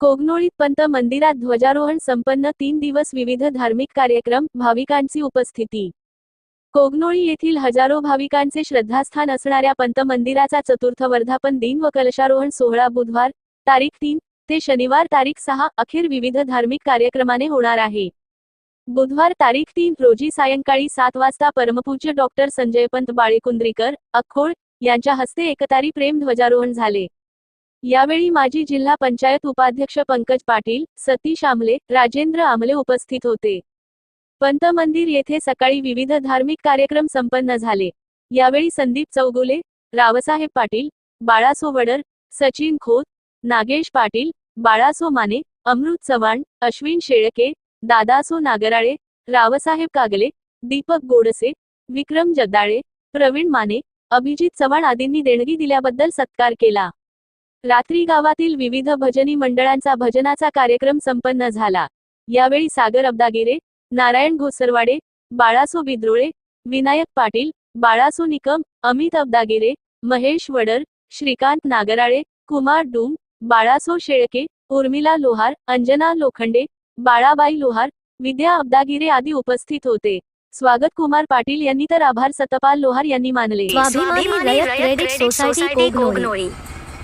कोगनोळीत पंत मंदिरात ध्वजारोहण संपन्न तीन दिवस विविध धार्मिक कार्यक्रम भाविकांची उपस्थिती. कोगनोळी येथील हजारो भाविकांचे श्रद्धास्थान असणाऱ्या पंत मंदिराचा चतुर्थ वर्धापन दिन व कलशारोहण सोहळा बुधवार तारीख तीन ते शनिवार तारीख सहा अखेर विविध धार्मिक कार्यक्रमाने होणार आहे. बुधवार तारीख तीन रोजी सायंकाळी सात वाजता परमपूज्य डॉक्टर संजयपंत बाळेकुंद्रीकर अक्कोळ यांच्या हस्ते एकतारी प्रेम ध्वजारोहण झाले. यावेळी माजी जिल्हा पंचायत उपाध्यक्ष पंकज पाटील सतीश आमले राजेंद्र आमले उपस्थित होते. पंत मंदिर येथे सकाळी विविध धार्मिक कार्यक्रम संपन्न झाले. यावेळी संदीप चौगुले रावसाहेब पाटील बाळासो वडर सचिन खोत नागेश पाटील बाळासो माने अमृत चव्हाण अश्विन शेळके दादासो नागराळे रावसाहेब कागले दीपक गोडसे विक्रम जगदाळे प्रवीण माने अभिजित चव्हाण आदींनी देणगी दिल्याबद्दल सत्कार केला. रात्री गावातील विविध भजनी मंडळांचा भजनाचा कार्यक्रम संपन्न झाला. यावेळी सागर अब्दागिरे नारायण घोसरवाडे बाळासो बिद्रोळे विनायक पाटील बाळासो निकम अमित अब्दागिरे महेश वडर श्रीकांत नागराळे कुमार डूम बाळासो शेळके उर्मिला लोहार अंजना लोखंडे बाळाबाई लोहार विद्या अब्दागिरे आदी उपस्थित होते. स्वागत कुमार पाटील यांनी तर आभार सतपाल लोहार यांनी मानले. स्वाभिमानी रयत क्रेडिट सोसायटी कोगनोळी.